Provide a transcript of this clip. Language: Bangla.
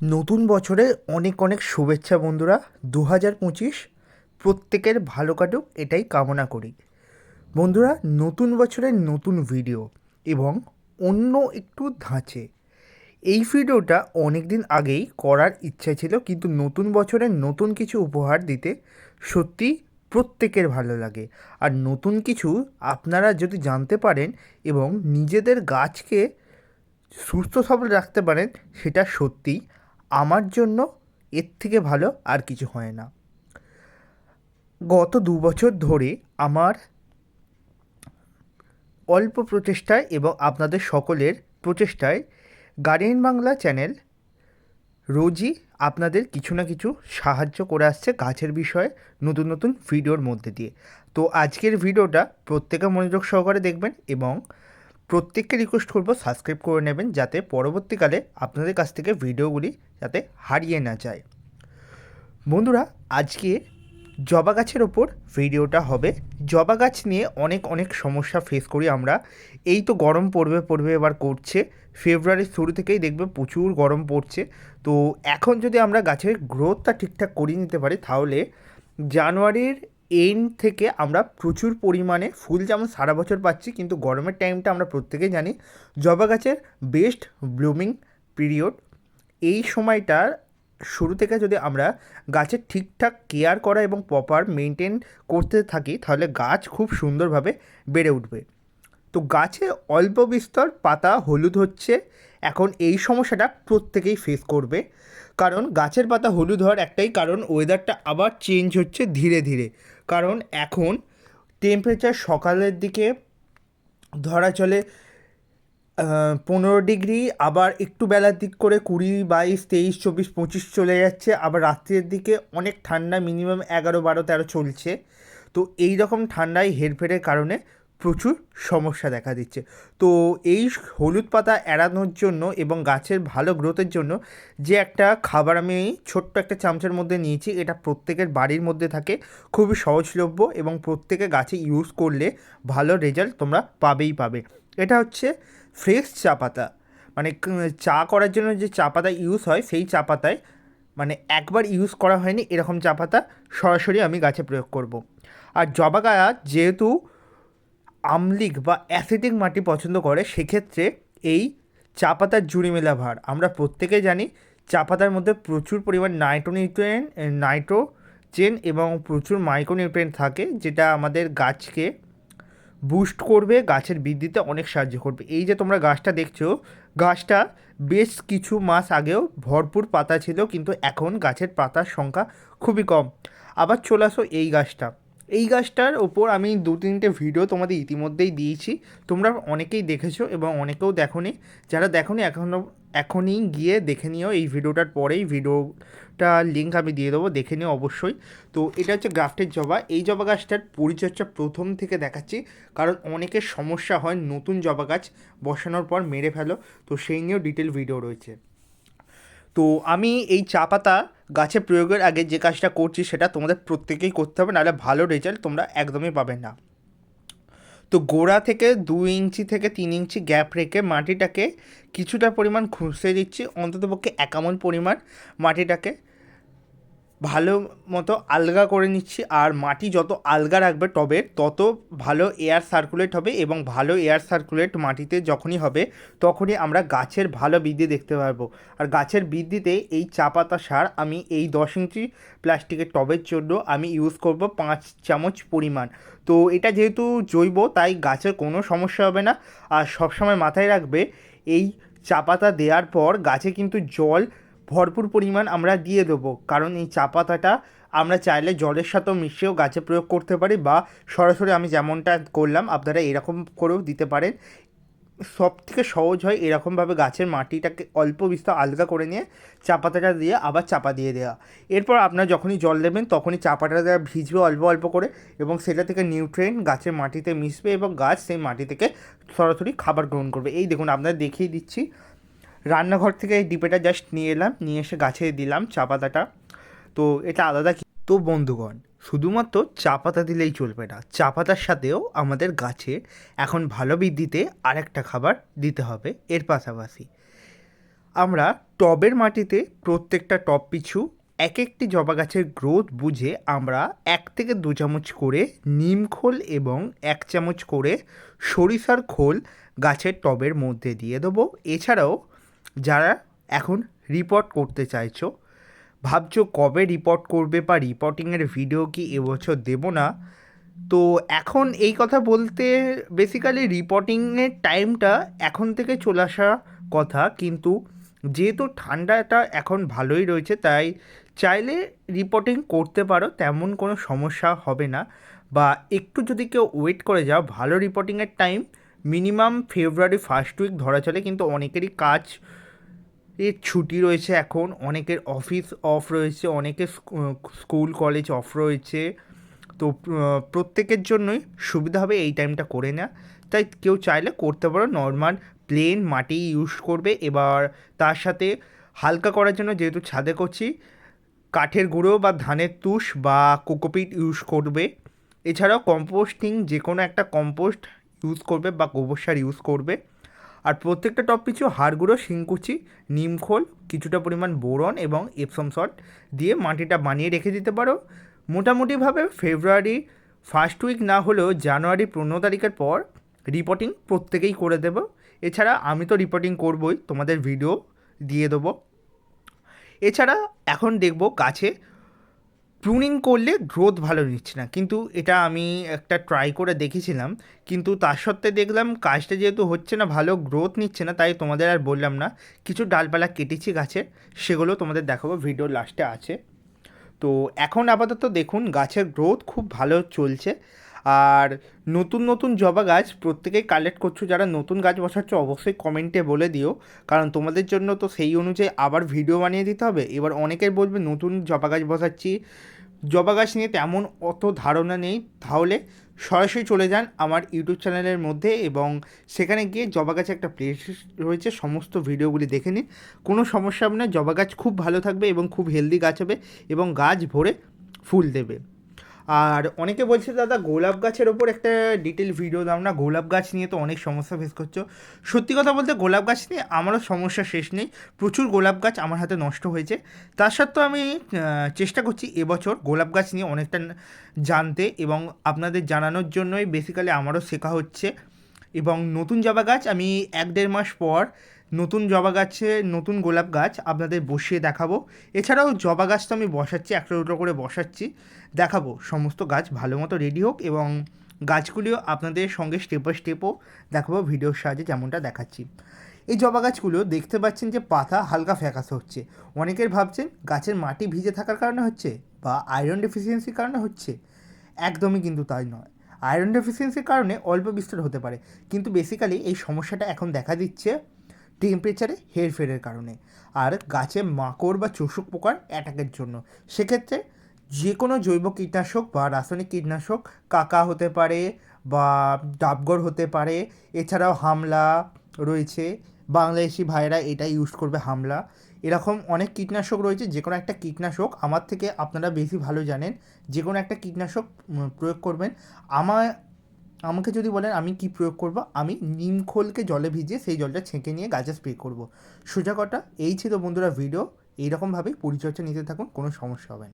নতুন বছরে অনেক অনেক শুভেচ্ছা বন্ধুরা। দু হাজার পঁচিশ প্রত্যেকের ভালো কাটুক, এটাই কামনা করি। বন্ধুরা, নতুন বছরের নতুন ভিডিও এবং অন্য একটু ধাঁচে। এই ভিডিওটা অনেক দিন আগেই করার ইচ্ছা ছিল, কিন্তু নতুন বছরে নতুন কিছু উপহার দিতে সত্যি প্রত্যেকের ভালো লাগে। আর নতুন কিছু আপনারা যদি জানতে পারেন এবং নিজেদের গাছকে সুস্থ সবল রাখতে পারেন, সেটা সত্যি আমার জন্য এর থেকে ভালো আর কিছু হয় না। গত দু বছর ধরে আমার অল্প প্রচেষ্টায় এবং আপনাদের সকলের প্রচেষ্টায় গার্ডিয়ান বাংলা চ্যানেল রোজই আপনাদের কিছু না কিছু সাহায্য করে আসছে গাছের বিষয়ে নতুন নতুন ভিডিওর মধ্যে দিয়ে। তো আজকের ভিডিওটা প্রত্যেকে মনোযোগ সহকারে দেখবেন এবং প্রত্যেককে রিকোয়েস্ট করব সাবস্ক্রাইব করে নেবেন যাতে পরবর্তীকালে আপনাদের কাছ থেকে ভিডিওগুলি যাতে হারিয়ে না যায়। বন্ধুরা, আজকে জবা গাছের ওপর ভিডিওটা হবে। জবা গাছ নিয়ে অনেক অনেক সমস্যা ফেস করি আমরা। এই তো গরম পড়বে পড়বে এবার করছে। ফেব্রুয়ারির শুরু থেকেই দেখবে প্রচুর গরম পড়ছে। তো এখন যদি আমরা গাছের গ্রোথটা ঠিকঠাক করিয়ে নিতে পারি, তাহলে জানুয়ারির এন্ড থেকে আমরা প্রচুর পরিমাণে ফুল যেমন সারা বছর পাচ্ছি, কিন্তু গরমের টাইমটা আমরা প্রত্যেকেই জানি। জবা গাছের বেস্ট ব্লুমিং পিরিয়ড এই সময়টার শুরু থেকে যদি আমরা গাছের ঠিকঠাক কেয়ার করা এবং প্রপার মেনটেন করতে থাকি, তাহলে গাছ খুব সুন্দরভাবে বেড়ে উঠবে। তো গাছে অল্প বিস্তর পাতা হলুদ হচ্ছে, এখন এই সমস্যাটা প্রত্যেকেই ফেস করবে। কারণ গাছের পাতা হলুদ হওয়ার একটাই কারণ ওয়েদারটা আবার চেঞ্জ হচ্ছে ধীরে ধীরে। কারণ এখন টেম্পারেচার সকালের দিকে ধরা চলে পনেরো ডিগ্রি, আবার একটু বেলার দিক করে কুড়ি বাইশ, তেইশ, চব্বিশ, পঁচিশ চলে যাচ্ছে, আবার রাত্রের দিকে অনেক ঠান্ডা মিনিমাম এগারো, বারো, তেরো চলছে। তো এই রকম ঠান্ডায় হেরফেরের কারণে প্রচুর সমস্যা দেখা দিচ্ছে। তো এই হলুদ পাতা এড়ানোর জন্য এবং গাছের ভালো গ্রোথের জন্য যে একটা খাবার আমি ছোট্ট একটা চামচের মধ্যে নিয়েছি, এটা প্রত্যেকের বাড়ির মধ্যে থাকে, খুবই সহজলভ্য এবং প্রত্যেকে গাছে ইউজ করলে ভালো রেজাল্ট তোমরা পাবেই পাবে। এটা হচ্ছে ফ্রেশ চা পাতা। মানে চা করার জন্য যে চা পাতা ইউজ হয়, সেই চা পাতায় মানে একবার ইউজ করা হয়নি, এরকম চা পাতা সরাসরি আমি গাছে প্রয়োগ করব। আর জবা গাছ যেহেতু আমলিক বা অ্যাসিডিক মাটি পছন্দ করে, সেক্ষেত্রে এই চা পাতার জুড়ি মেলা ভার আমরা প্রত্যেকে জানি চা পাতার মধ্যে প্রচুর পরিমাণ নাইট্রোনিউট্রিয়েন নাইট্রোজেন এবং প্রচুর মাইক্রোনিউট্রিয়েন্ট থাকে, যেটা আমাদের গাছকে বুস্ট করবে, গাছের বৃদ্ধিতে অনেক সাহায্য করবে। এই যে তোমরা গাছটা দেখছ, গাছটা বেশ কিছু মাস আগেও ভরপুর পাতা ছিল, কিন্তু এখন গাছের পাতার সংখ্যা খুবই কম। আবার চলে আসো এই গাছটা। এই গাছটার ওপর আমি দু তিনটে ভিডিও তোমাদের ইতিমধ্যেই দিয়েছি। তোমরা অনেকেই দেখেছ এবং অনেকেও দেখোনি। যারা দেখোনি এখনও এখনই গিয়ে দেখে নিও। এই ভিডিওটার পরেই ভিডিওটা লিঙ্ক আমি দিয়ে দেবো, দেখে নিও অবশ্যই। তো এটা হচ্ছে গ্রাফটের জবা। এই জবা গাছটার পরিচর্যা প্রথম থেকে দেখাচ্ছি। কারণ অনেকের সমস্যা হয় নতুন জবা গাছ বসানোর পর মেরে ফেলো। তো সেই নিয়েও ডিটেল ভিডিও রয়েছে। তো আমি এই চা পাতা গাছে প্রয়োগের আগে যে কাজটা করছি সেটা তোমাদের প্রত্যেকেই করতে হবে, নাহলে ভালো রেজাল্ট তোমরা একদমই পাবে না। তো গোড়া থেকে দু ইঞ্চি থেকে তিন ইঞ্চি গ্যাপ রেখে মাটিটাকে কিছুটা পরিমাণ ঘুষে দিচ্ছি, অন্ততপক্ষে একামন পরিমাণ মাটিটাকে। ভালো মতো আলগা করে নিচ্ছি, আর মাটি যত আলগা রাখবে টবের তত ভালো এয়ার সার্কুলেট হবে এবং ভালো এয়ার সার্কুলেট মাটিতে যখনই হবে, তখনই আমরা গাছের ভালো বৃদ্ধি দেখতে পারব। আর গাছের বৃদ্ধিতে এই চা পাতা সার আমি এই দশ ইঞ্চি প্লাস্টিকের টবের জন্য আমি ইউজ করব পাঁচ চামচ পরিমাণ। তো এটা যেহেতু জৈব, তাই গাছের কোনো সমস্যা হবে না। আর সবসময় মাথায় রাখবে, এই চা পাতা দেওয়ার পর গাছে কিন্তু জল ভরপুর পরিমাণ আমরা দিয়ে দেবো। কারণ এই চা পাতাটা আমরা চাইলে জলের সাথেও মিশিয়েও গাছে প্রয়োগ করতে পারি বা সরাসরি আমি যেমনটা করলাম, আপনারা এরকম করেও দিতে পারেন। সব থেকে সহজ হয় এরকমভাবে গাছের মাটিটাকে অল্প বিস্তর আলগা করে নিয়ে চা পাতাটা দিয়ে আবার চাপা দিয়ে দেওয়া। এরপর আপনার যখনই জল দেবেন তখনই চা পাতাটা ভিজবে অল্প অল্প করে এবং সেটা থেকে নিউট্রেন গাছের মাটিতে মিশবে এবং গাছ সেই মাটি থেকে সরাসরি খাবার গ্রহণ করবে। এই দেখুন আপনারা দেখিয়ে দিচ্ছি। রান্নাঘর থেকে এই ডিপেটা জাস্ট নিয়ে এলাম, নিয়ে এসে গাছে দিলাম চা পাতাটা। তো এটা আলাদা তো বন্ধুগণ, শুধুমাত্র চা পাতা দিলেই চলবে না, চা পাতার সাথেও আমাদের গাছে এখন ভালো বৃদ্ধিতে আরেকটা খাবার দিতে হবে, এর পাশাপাশি। আমরা টবের মাটিতে প্রত্যেকটা টব পিছু এক একটি জবা গাছের গ্রোথ বুঝে আমরা এক থেকে দু চামচ করে নিম খোল এবং এক চামচ করে সরিষার খোল গাছের টবের মধ্যে দিয়ে দেবো। এছাড়াও যারা এখন রিপোর্ট করতে চাইছো, ভাবছ কবে রিপোর্ট করবে বা রিপোর্টিংয়ের ভিডিও কি এবছর দেবো না, তো এখন এই কথা বলতে বেসিক্যালি রিপোর্টিংয়ের টাইমটা এখন থেকে চলে আসা কথা, কিন্তু যেহেতু ঠান্ডাটা এখন ভালোই রয়েছে, তাই চাইলে রিপোর্টিং করতে পারো, তেমন কোনো সমস্যা হবে না। বা একটু যদি কেউ ওয়েট করে যাও, ভালো রিপোর্টিংয়ের time minimum February first week ধরা চলে, কিন্তু অনেকেরই কাজ এর ছুটি রয়েছে এখন, অনেকের অফিস অফ রয়েছে, অনেকের স্কুল কলেজ অফ রয়েছে। তো প্রত্যেকের জন্যই সুবিধা হবে এই টাইমটা করে নেওয়া তাই কেউ চাইলে করতে পারো নর্মাল প্লেন মাটি ইউজ করবে। এবার তার সাথে হালকা করার জন্য যেহেতু ছাদে করছি, কাঠের গুঁড়ো বা ধানের তুষ বা কোকোপিট ইউজ করবে। এছাড়াও কম্পোস্টিং যে কোনো একটা কম্পোস্ট ইউজ করবে বা গোবর সার ইউজ করবে। আর প্রত্যেকটা টপ পিছু হাড় গুঁড়ো শিংকুচি নিমখোল কিছুটা পরিমাণ বোরন এবং এপসম সল্ট দিয়ে মাটিটা বানিয়ে রেখে দিতে পারো। মোটামুটিভাবে ফেব্রুয়ারি ফার্স্ট উইক না হলেও জানুয়ারি পনেরো তারিখের পর রিপোর্টিং প্রত্যেকেই করে দেবো। এছাড়া আমি তো রিপোর্টিং করবই, তোমাদের ভিডিও দিয়ে দেবো। এছাড়া এখন দেখব গাছে প্রুনিং করলে গ্রোথ ভালো নিচ্ছে না। কিন্তু এটা আমি একটা ট্রাই করে দেখেছিলাম। কিন্তু তার সত্ত্বে দেখলাম কাজটা যেহেতু হচ্ছে না, ভালো গ্রোথ নিচ্ছে না, তাই তোমাদের আর বললাম না। কিছু ডালপালা কেটেছি গাছের, সেগুলো তোমাদের দেখাবো ভিডিওর লাস্টে আছে। তো এখন আপাতত দেখুন, গাছের গ্রোথ খুব ভালো চলছে। আর নতুন নতুন জবা গাছ প্রত্যেকেই কালেক্ট করছ, যারা নতুন গাছ বসাচ্ছ, অবশ্যই কমেন্টে বলে দিও। কারণ তোমাদের জন্য তো সেই অনুযায়ী আবার ভিডিও বানিয়ে দিতে হবে। এবার অনেকের বলবে, নতুন জবা গাছ বসাচ্ছি জবা গাছ নিয়ে তেমন অত ধারণা নেই, তাহলে সরাসরি চলে যান আমার ইউটিউব চ্যানেলের মধ্যে এবং সেখানে গিয়ে জবা গাছে একটা প্লেস রয়েছে, সমস্ত ভিডিওগুলি দেখে নিন। কোনো সমস্যা হবে না, জবা গাছ খুব ভালো থাকবে এবং খুব হেলদি গাছ হবে এবং গাছ ভরে ফুল দেবে। আর অনেকে বলছে, দাদা, গোলাপ গাছের ওপর একটা ডিটেল ভিডিও দাও না। গোলাপ গাছ নিয়ে তো অনেক সমস্যা ফেস করছ। সত্যি কথা বলতে, গোলাপ গাছ নিয়ে আমারও সমস্যা শেষ নেই। প্রচুর গোলাপ গাছ আমার হাতে নষ্ট হয়েছে। তার সত্ত্বেও আমি চেষ্টা করছি এবছর গোলাপ গাছ নিয়ে অনেকটা জানতে এবং আপনাদের জানানোর জন্যই বেসিক্যালি আমারও শেখা হচ্ছে। এবং নতুন জবা গাছ আমি এক দেড় মাস পর নতুন জবা গাছে নতুন গোলাপ গাছ আপনাদের বসিয়ে দেখাবো। এছাড়াও জবা গাছ তো আমি বসাচ্ছি, একটা দুটো করে বসাচ্ছি। দেখাবো সমস্ত গাছ ভালো মতো রেডি হোক এবং গাছগুলিও আপনাদের সঙ্গে স্টেপ বাই স্টেপও দেখাবো ভিডিওর সাহায্যে যেমনটা দেখাচ্ছি। এই জবা গাছগুলো দেখতে পাচ্ছেন যে পাতা হালকা ফ্যাকাশে হচ্ছে। অনেকের ভাবছেন গাছের মাটি ভিজে থাকার কারণে হচ্ছে বা আয়রন ডেফিসিয়েন্সির কারণে হচ্ছে। একদমই কিন্তু তাই নয়। আয়রন ডেফিসিয়েন্সির কারণে অল্প বিস্তর হতে পারে। কিন্তু বেসিক্যালি এই সমস্যাটা এখন দেখা দিচ্ছে টেম্পারেচারে হেরফেরের কারণে। আর গাছে মাকড় বা চোষক পোকার অ্যাটাকের জন্য। সেক্ষেত্রে যে কোনো জৈব কীটনাশক বা রাসায়নিক কীটনাশক, কাকা হতে পারে বা ডাবগর হতে পারে, এছাড়াও হামলা রয়েছে। বাংলাদেশি ভাইরা এটা ইউজ করবে হামলা। এরকম অনেক কীটনাশক রয়েছে যে কোনো একটা কীটনাশক আমার থেকে আপনারা বেশি ভালো জানেন। যে কোনো একটা কীটনাশক প্রয়োগ করবেন। আমার আমাকে যদি বলেন আমি কি প্রয়োগ করব? আমি নিম খোলকে জলে ভিজিয়ে সেই জলটা ছেঁকে নিয়ে গাছে স্প্রে করব। সোজা কথা, এই ছিল বন্ধুরা ভিডিও এইরকমভাবেই পরিচর্যা নিতে থাকুন, কোনো সমস্যা হবে না।